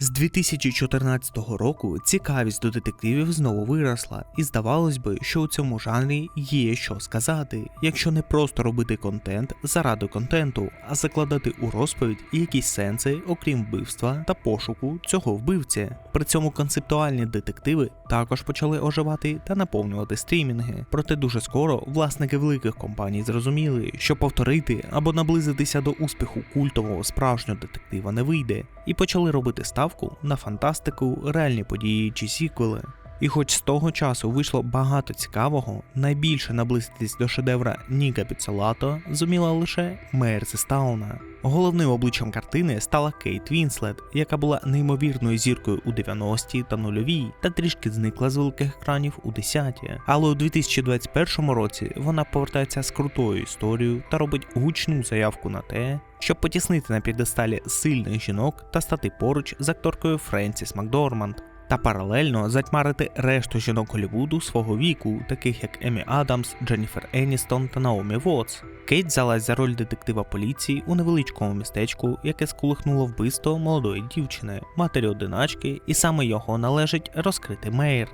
З 2014 року цікавість до детективів знову виросла, і здавалось би, що у цьому жанрі є що сказати, якщо не просто робити контент заради контенту, а закладати у розповідь якісь сенси, окрім вбивства та пошуку цього вбивці. При цьому концептуальні детективи також почали оживати та наповнювати стрімінги. Проте дуже скоро власники великих компаній зрозуміли, що повторити або наблизитися до успіху культового справжнього детектива не вийде, і почали робити ставку на фантастику, реальні події чи сіквели. І хоч з того часу вийшло багато цікавого, найбільше наблизитись до шедевра Ніка Піццолато зуміла лише Мейер Зестауна. Головним обличчям картини стала Кейт Вінслет, яка була неймовірною зіркою у 90-ті та нульовій, та трішки зникла з великих екранів у 10-ті. Але у 2021 році вона повертається з крутою історією та робить гучну заявку на те, щоб потіснити на підесталі сильних жінок та стати поруч з акторкою Френсіс Макдорманд. Та паралельно затьмарити решту жінок Голлівуду свого віку, таких як Емі Адамс, Дженніфер Еністон та Наомі Вотс. Кейт взялась за роль детектива поліції у невеличкому містечку, яке сколихнуло вбивство молодої дівчини, матері одиначки, і саме його належить розкрити Мейер.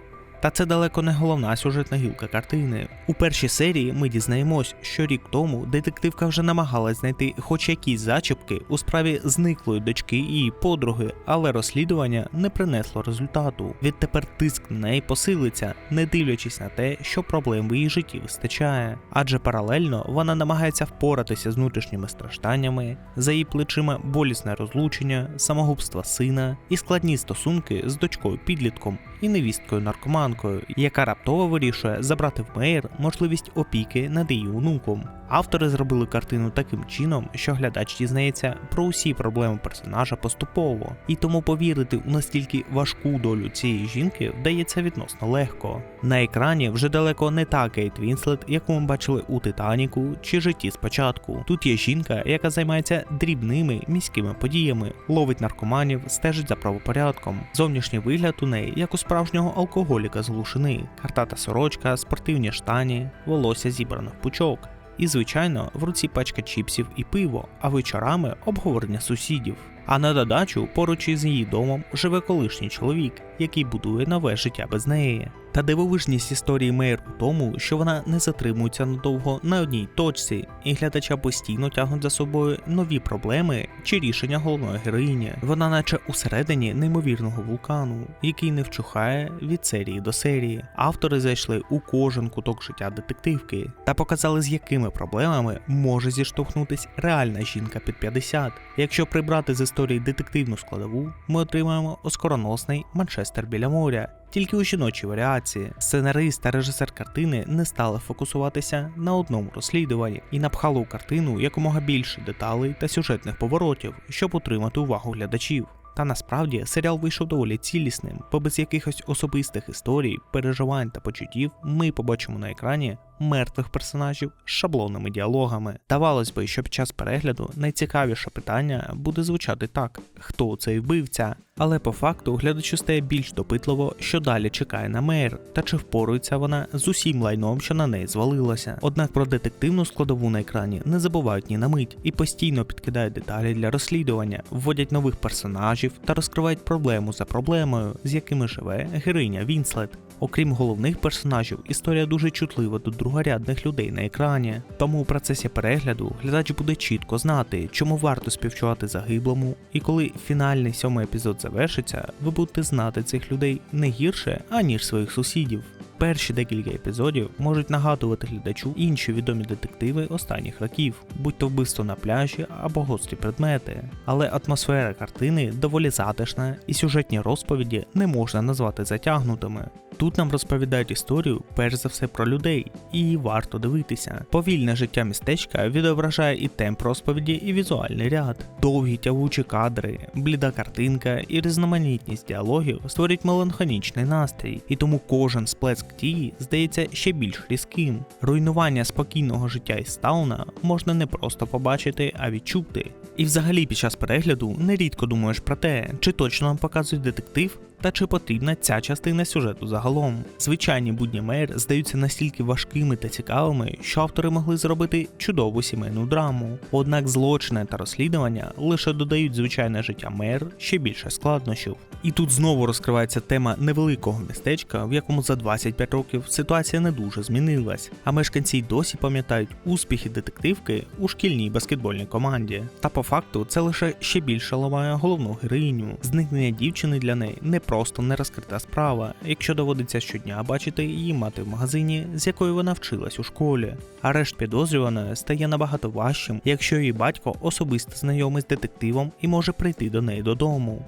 Та це далеко не головна сюжетна гілка картини. У першій серії ми дізнаємось, що рік тому детективка вже намагалась знайти хоч якісь зачіпки у справі зниклої дочки і подруги, але розслідування не принесло результату. Відтепер тиск на неї посилиться, не дивлячись на те, що проблем в її житті вистачає. Адже паралельно вона намагається впоратися з внутрішніми стражданнями, за її плечима болісне розлучення, самогубство сина і складні стосунки з дочкою підлітком і невісткою наркоманкою, яка раптово вирішує забрати в Мейер можливість опіки над її онуком. Автори зробили картину таким чином, що глядач дізнається про усі проблеми персонажа поступово, і тому повірити у настільки важку долю цієї жінки вдається відносно легко. На екрані вже далеко не та Кейт Вінслет, яку ми бачили у Титаніку чи житті спочатку. Тут є жінка, яка займається дрібними міськими подіями, ловить наркоманів, стежить за правопорядком. Зовнішній вигляд у неї як у справжнього алкоголіка з глушини, картата сорочка, спортивні штані, волосся зібрано в пучок. І, звичайно, в руці пачка чіпсів і пиво, а вечорами обговорення сусідів. А на додачу поруч із її домом живе колишній чоловік, який будує нове життя без неї. Та дивовижність історії Мейер у тому, що вона не затримується надовго на одній точці, і глядача постійно тягнуть за собою нові проблеми чи рішення головної героїні. Вона, наче усередині неймовірного вулкану, який не вчухає від серії до серії. Автори зайшли у кожен куток життя детективки та показали, з якими проблемами може зіштовхнутись реальна жінка під 50. Якщо прибрати з історії детективну складову, ми отримаємо оскароносний Манчестер біля моря. Тільки у жіночій варіації сценарист та режисер картини не стали фокусуватися на одному розслідуванні і напхали у картину якомога більше деталей та сюжетних поворотів, щоб утримати увагу глядачів. Та насправді серіал вийшов доволі цілісним, бо без якихось особистих історій, переживань та почуттів ми побачимо на екрані мертвих персонажів з шаблонними діалогами. Давалось би, що під час перегляду найцікавіше питання буде звучати так: хто цей вбивця? Але по факту глядачу стає більш допитливо, що далі чекає на Мейер, та чи впорується вона з усім лайном, що на неї звалилося. Однак про детективну складову на екрані не забувають ні на мить і постійно підкидають деталі для розслідування, вводять нових персонажів та розкривають проблему за проблемою, з якими живе героїня Вінслет. Окрім головних персонажів, історія дуже чутлива до другорядних людей на екрані. Тому у процесі перегляду глядач буде чітко знати, чому варто співчувати загиблому, і коли фінальний сьомий епізод завершиться, ви будете знати цих людей не гірше, аніж своїх сусідів. Перші декілька епізодів можуть нагадувати глядачу інші відомі детективи останніх років, будь то вбивство на пляжі або гострі предмети. Але атмосфера картини доволі затишна, і сюжетні розповіді не можна назвати затягнутими. Тут нам розповідають історію перш за все про людей, і варто дивитися. Повільне життя містечка відображає і темп розповіді, і візуальний ряд. Довгі тягучі кадри, бліда картинка і різноманітність діалогів створюють меланхонічний настрій, і тому кожен сплеск дії здається ще більш різким. Руйнування спокійного життя із Стауна можна не просто побачити, а відчути. І взагалі під час перегляду нерідко думаєш про те, чи точно нам показують детектив, та чи потрібна ця частина сюжету загалом. Звичайні будні Мейер здаються настільки важкими та цікавими, що автори могли зробити чудову сімейну драму. Однак злочини та розслідування лише додають звичайне життя Мейер ще більше складнощів. І тут знову розкривається тема невеликого містечка, в якому за 25 років ситуація не дуже змінилась, а мешканці й досі пам'ятають успіхи детективки у шкільній баскетбольній команді. Та по факту це лише ще більше ламає головну героїню. Зникнення дівчини для неї не просто не розкрита справа, якщо доводиться щодня бачити її мати в магазині, з якою вона вчилась у школі. Арешт підозрюваної стає набагато важчим, якщо її батько особисто знайомий з детективом і може прийти до неї додому.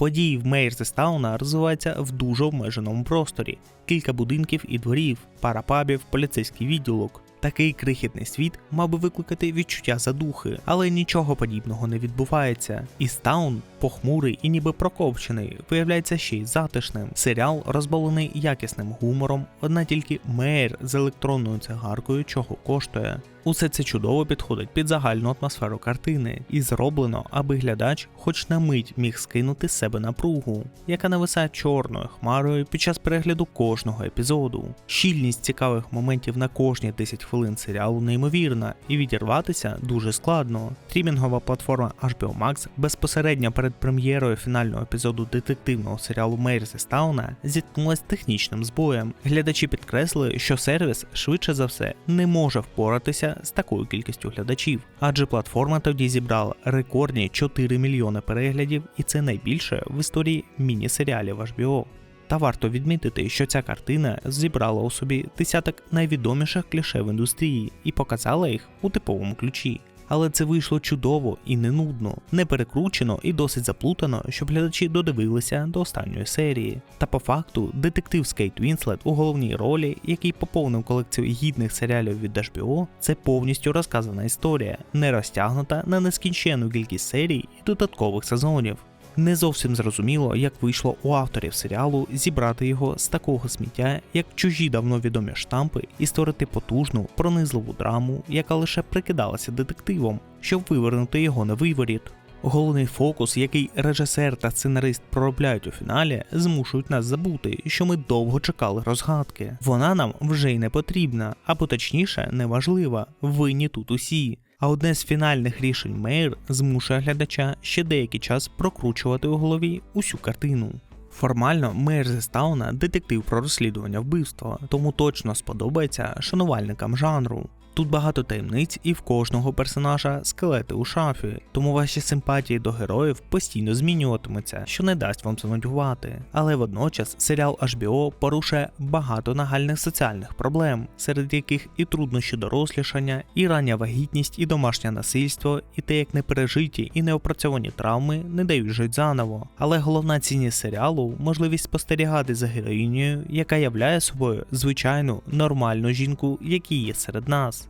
Події в Мейрзестауна розвиваються в дуже обмеженому просторі: кілька будинків і дворів, пара пабів, поліцейський відділок. Такий крихітний світ мав би викликати відчуття задухи, але нічого подібного не відбувається. Істаун, похмурий і ніби прокопчений, виявляється ще й затишним. Серіал розбалений якісним гумором, одна тільки мейр з електронною цигаркою чого коштує. Усе це чудово підходить під загальну атмосферу картини і зроблено, аби глядач хоч на мить міг скинути з себе напругу, яка нависає чорною хмарою під час перегляду кожного епізоду. Щільність цікавих моментів на кожні 10 хвилин серіалу неймовірна, і відірватися дуже складно. Стрімінгова платформа HBO Max безпосередньо перед прем'єрою фінального епізоду детективного серіалу Мейрзестауна зіткнулася технічним збоєм. Глядачі підкреслили, що сервіс швидше за все не може впоратися з такою кількістю глядачів, адже платформа тоді зібрала рекордні 4 мільйони переглядів, і це найбільше в історії міні-серіалів HBO. Та варто відмітити, що ця картина зібрала у собі десяток найвідоміших кліше в індустрії і показала їх у типовому ключі. Але це вийшло чудово і не нудно, не перекручено і досить заплутано, щоб глядачі додивилися до останньої серії. Та по факту, детектив Скейт Кейт Вінслет у головній ролі, який поповнив колекцію гідних серіалів від HBO, це повністю розказана історія, не розтягнута на нескінченну кількість серій і додаткових сезонів. Не зовсім зрозуміло, як вийшло у авторів серіалу зібрати його з такого сміття, як чужі давно відомі штампи, і створити потужну, пронизливу драму, яка лише прикидалася детективом, щоб вивернути його на виворіт. Головний фокус, який режисер та сценарист проробляють у фіналі, змушують нас забути, що ми довго чекали розгадки. Вона нам вже й не потрібна, або точніше, неважлива. Винні тут усі. А одне з фінальних рішень Мейр змушує глядача ще деякий час прокручувати у голові усю картину. Формально Мейр зі Стауна детектив про розслідування вбивства, тому точно сподобається шанувальникам жанру. Тут багато таємниць і в кожного персонажа скелети у шафі, тому ваші симпатії до героїв постійно змінюватимуться, що не дасть вам занудьгувати. Але водночас серіал HBO порушує багато нагальних соціальних проблем, серед яких і труднощі дорослішання, і рання вагітність, і домашнє насильство, і те, як непережиті і неопрацьовані травми не дають жити заново. Але головна цінність серіалу можливість спостерігати за героїнею, яка являє собою звичайну нормальну жінку, які є серед нас.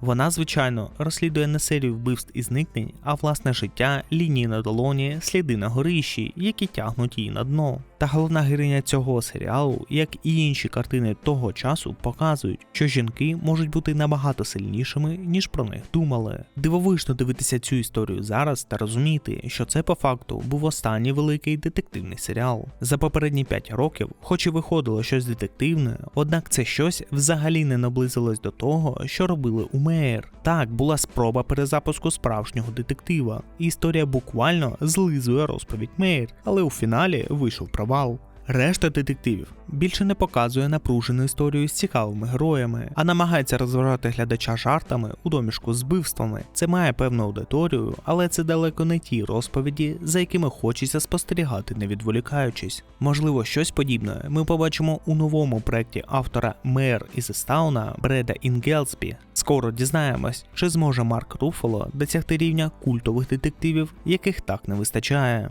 Вона, звичайно, розслідує не серію вбивств і зникнень, а власне життя, лінії на долоні, сліди на горищі, які тягнуть її на дно. Та головна героїня цього серіалу, як і інші картини того часу, показують, що жінки можуть бути набагато сильнішими, ніж про них думали. Дивовижно дивитися цю історію зараз та розуміти, що це по факту був останній великий детективний серіал. За попередні 5 років, хоч і виходило щось детективне, однак це щось взагалі не наблизилось до того, що робили у Мейер. Так, була спроба перезапуску справжнього детектива. І історія буквально злизує розповідь Мейер, але у фіналі вийшов провал. Решта детективів більше не показує напружену історію з цікавими героями, а намагається розважати глядача жартами у домішку з вбивствами. Це має певну аудиторію, але це далеко не ті розповіді, за якими хочеться спостерігати, не відволікаючись. Можливо, щось подібне ми побачимо у новому проєкті автора Мер із Естауна Бреда Інгелспі. Скоро дізнаємось, чи зможе Марк Руфало досягти рівня культових детективів, яких так не вистачає.